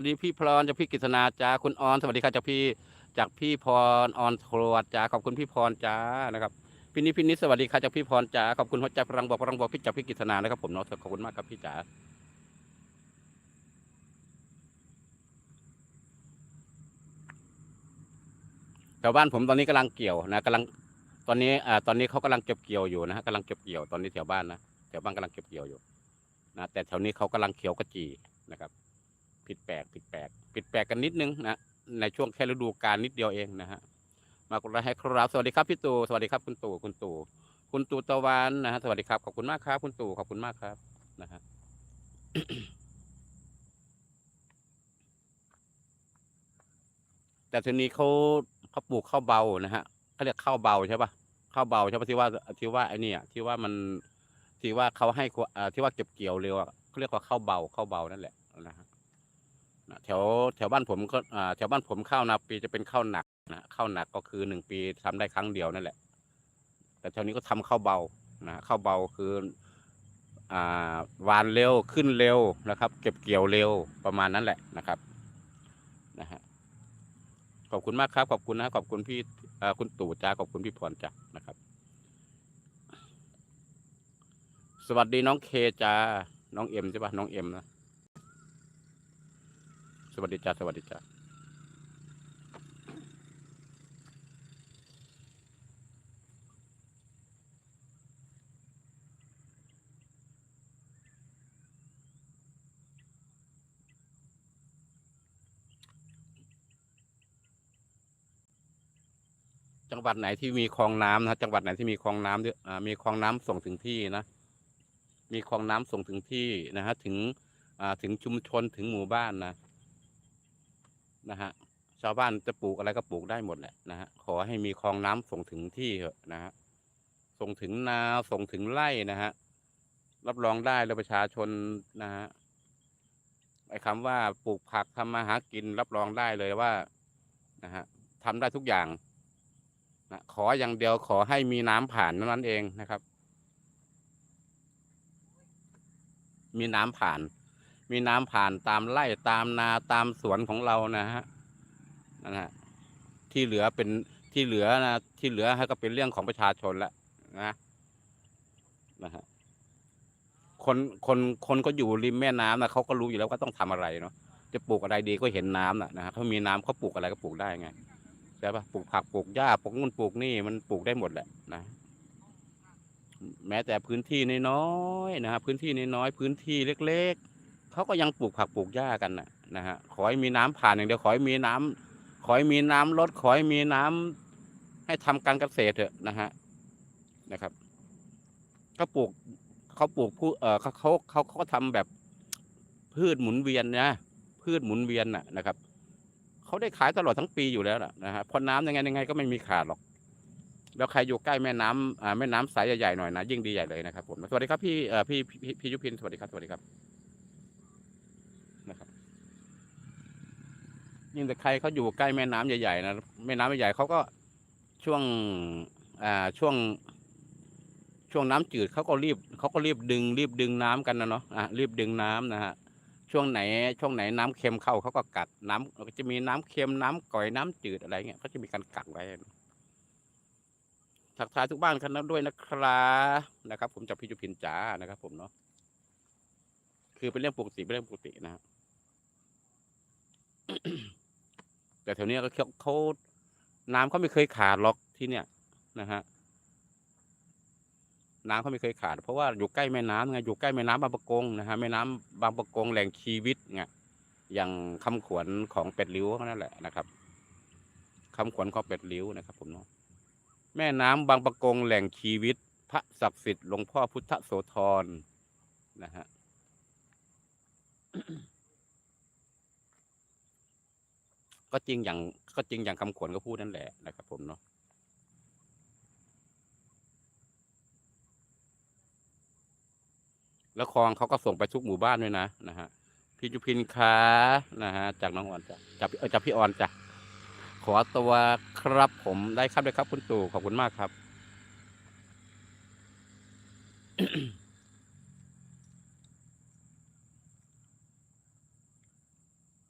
สวัสดีพี่พรจากพี่กฤษณาจ้าคุณออนสวัสดีครับจากพี่จากพี่พรออนโทรวดจ้าขอบคุณพี่พรจ้านะครับพี่นิพี่นิสวัสดีครับจากพี่พรจ้าขอบคุณหัวใจพลังบอกพลังบอกพี่จากพี่กฤษณานะครับผมเนาะขอบคุณมากครับพี่จ๋าแถวบ้านผมตอนนี้กำลังเกี่ยวนะกำลังตอนนี้อ่าตอนนี้เขากำลังเก็บเกี่ยวอยู่นะฮะกำลังเก็บเกี่ยวตอนนี้แถวบ้านนะแถวบ้านกำลังเก็บเกี่ยวอยู่นะแต่แถวนี้เขากำลังเขียวกระจีนะครับ ผิดแปลกผิดแปลกผิดแปลกกันนิดนึงนะในช่วงแค่ฤดูกาลนิดเดียวเองนะฮะมากดไลค์ให้ครับสวัสดีครับพี่ตู่สวัสดีครับคุณตู่คุณตู่คุณตู่ตะวันนะฮะสวัสดีครับขอบคุณมากครับ คุณตู่ขอบคุณมากครับนะฮะแต่ทีนี้เขาเขาปลูกข้าวเบานะฮะเขาเรียกข้าวเบาใช่ปะข้าวเบาใช่ปะที่ว่าที่ว่าไอ้นี่อะที่ว่ามันที่ว่าเขาให้ที่ว่าเก็บเกี่ยวเร็วเขาเรียกว่าข้าวเบาข้าวเบานั่นแหละนะฮะ นะแถวแถวบ้านผมก็อ่าแถวบ้านผมข้าวนาปีจะเป็นข้าวหนักนะข้าวหนักก็คือหนึ่งปีทำได้ครั้งเดียวนั่นแหละ แต่แถวนี้ก็ทำข้าวเบานะข้าวเบาคืออ่าหวานเร็วขึ้นเร็วนะครับ เก็บเกี่ยวเร็วประมาณนั้นแหละนะครับนะฮะขอบคุณมากครับ ขอบคุณนะขอบคุณพี่คุณตู่จ้าขอบคุณพี่พรจ้านะครับ สวัสดีน้องเคจ้าน้องเอ็มใช่ปะน้องเอ็มนะ สวัสดีจ้าสวัสดีจ้าจังหวัดไหนที่มีคลองน้ำนะจังหวัดไหนที่มีคลองน้ำด้วยอ่ามีคลองน้ำส่งถึงที่นะ มีคลองน้ำส่งถึงที่นะฮะถึงถึงชุมชนถึงหมู่บ้านนะ นะฮะชาวบ้านจะปลูกอะไรก็ปลูกได้หมดแหละนะฮะขอให้มีคลองน้ำส่งถึงที่เถอะนะฮะส่งถึงนาส่งถึงไร่นะฮะรับรองได้เลยประชาชนนะฮะไอ้คำว่าปลูกผักทำมาหากิน รับรองได้เลยว่านะฮะทำได้ทุกอย่างนะขออย่างเดียวขอให้มีน้ำผ่านนั้นเองนะครับ มีน้ำผ่าน มีน้ำผ่านตามไร่ตามนาตามสวนของเรานะฮะนั่นฮะที่เหลือเป็นที่เหลือนะที่เหลือให้ก็เป็นเรื่องของประชาชนและนะนะฮะคนคนคนก็อยู่ริมแม่น้ำนะเขาก็รู้อยู่แล้วว่าต้องทำอะไรเนาะจะปลูกอะไรดีก็เห็นน้ำนะนะฮะเขามีน้ำเขาปลูกอะไรก็ปลูกได้ไงใช่ปะปลูกผักปลูกหญ้าปลูกนู่นปลูกนี่มันปลูกได้หมดแหละนะแม้แต่พื้นที่น้อยๆนะฮะพื้นที่น้อยๆพื้นที่เล็ก ๆ เขาก็ยังปลูกผักปลูกหญ้ากันนะนะฮะขอให้มีน้ำผ่านอย่างเดียวขอให้มีน้ำขอให้มีน้ำลดขอให้มีน้ำให้ทำการเกษตรเถอะนะฮะนะครับก็ปลูกเขาปลูกผู้เออเขาเขาเขาเขาทำแบบพืชหมุนเวียนนะพืชหมุนเวียนน่ะนะครับเขาได้ขายตลอดทั้งปีอยู่แล้วนะฮะพราะน้ำยังไงยังไงก็ไม่มีขาดหรอก แล้วใครอยู่ใกล้แม่น้ำอ่าแม่น้ำสายใหญ่ๆหน่อยนะยิ่งดีใหญ่เลยนะครับผมสวัสดีครับพี่เอ่อพี่พี่ยุพินสวัสดีครับสวัสดีครับ ยิ่งแต่ใครเขาอยู่ใกล้แม่น้ำใหญ่ๆนะแม่น้ำใหญ่ๆเขาก็ช่วงอ่าช่วง ช่วงน้ำจืดเขาก็รีบเขาก็รีบดึง รีบดึงน้ำกันนะเนาะอะรีบดึงน้ำนะฮะช่วงไหน ช่วงไหนน้ำเค็มเข้าเขาก็กักน้ำก็จะมีน้ำเค็มน้ำก่อยน้ำจืดอะไรเงี้ยเขาจะมีการกักไว้ทักทายทุกบ้านกันด้วยนะครับนะครับ ผมจากพี่จุพินจ๋านะครับ ผมเนาะคือเป็นเรื่องปกติเป็นเรื่องปกตินะฮะ แต่แถวเนี้ยก็เขาน้ำเขาไม่เคยขาดหรอกที่เนี่ยนะฮะน้ำเขาไม่เคยขาด เพราะว่าอยู่ใกล้แม่น้ำไงอยู่ใกล้แม่น้ำบางประกงนะฮะแม่น้ำบางประกงแหล่งชีวิตไงอย่างคำขวัญของเป็ดริ้วนั่นแหละนะครับคำขวัญของเป็ดริ้วนะครับ ผมเนาะแม่น้ำบางประกงแหล่งชีวิต พระศักดิ์สิทธิ์หลวงพ่อพุทธโสธรนะฮะ ก็จริงอย่างก็จริงอย่างคำขวัญก็พูดนั่นแหละนะครับ ผมเนาะแล้วคลองเขาก็ส่งไปทุกหมู่บ้านด้วยนะนะฮะพี่จุพินค้านะฮะจากน้องอ่อนจ้ะจากเออจากพี่อ่อนจ้ะขอตัวครับผมได้ครับได้ครับคุณตู่ขอบคุณมากครับ